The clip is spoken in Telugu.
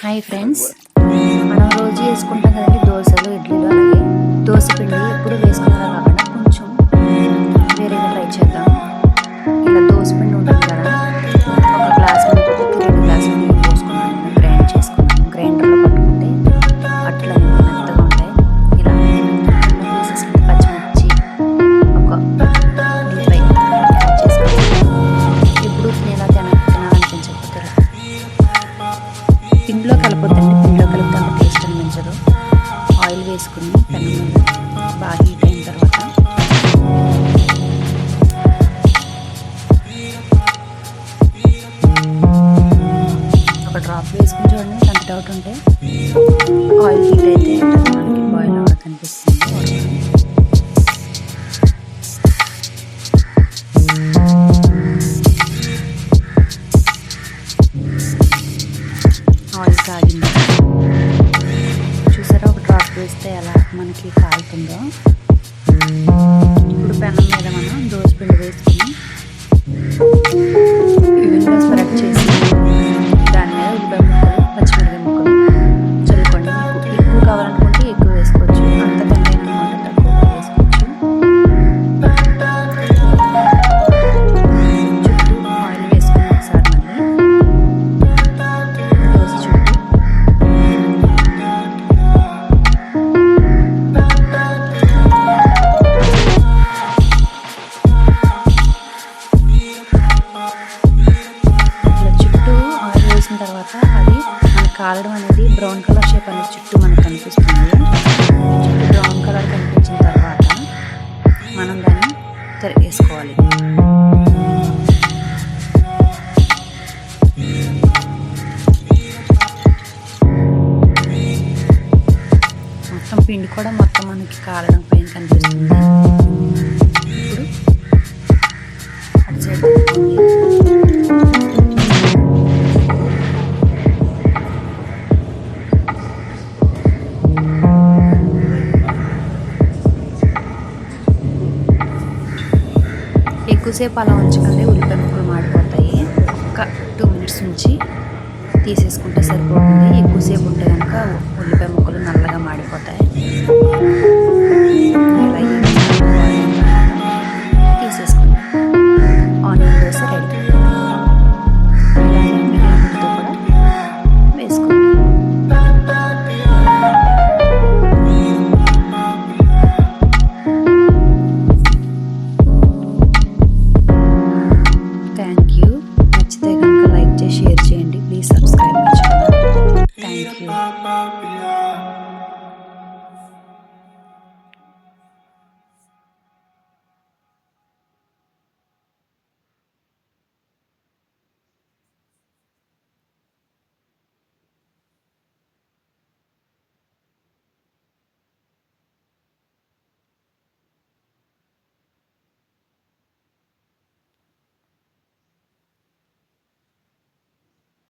హాయ్ ఫ్రెండ్స్ మనం రోజు వేసుకుంటాం కదండి దోశలు ఇడ్లీలు అలాగే దోశ పిండి ఎప్పుడు వేసుకునేలా వేసుకుని పెనం బాగా హీట్ అయిన తర్వాత ఒక డ్రాప్ వేసుకుని చూడండి ఎంత డౌట్ ఉంటే ఆయిల్ హీట్ అయితే మనకి బాయిల్ అవ్వడం కనిపిస్తుంది. ఆయిల్ కాగింది. వేస్తే ఎలా మనకి కాలుతుందో. ఇప్పుడు పెనం మీద మనం దోశ పిండి వేసుకుని అది మనకి కాలడం అనేది బ్రౌన్ కలర్ షేప్ అనేది చుట్టూ మనకు కనిపిస్తుంది. చుట్టూ బ్రౌన్ కలర్ కనిపించిన తర్వాత మనం దాన్ని తిరగేసుకోవాలి. మొత్తం పిండి కూడా మొత్తం మనకి కాలడం పైన కనిపిస్తుంది. ఇప్పుడు అటు సైడ్ ఎక్కువసేపు అలా ఉంచకండి ఉల్లిపాయ ముక్కలు మాడిపోతాయి. ఒక టూ మినిట్స్ నుంచి తీసేసుకుంటే సరిపోతుంది. ఎక్కువసేపు ఉంటే కనుక ఉల్లిపాయ ముక్కలు నల్లగా మాడిపోతాయి.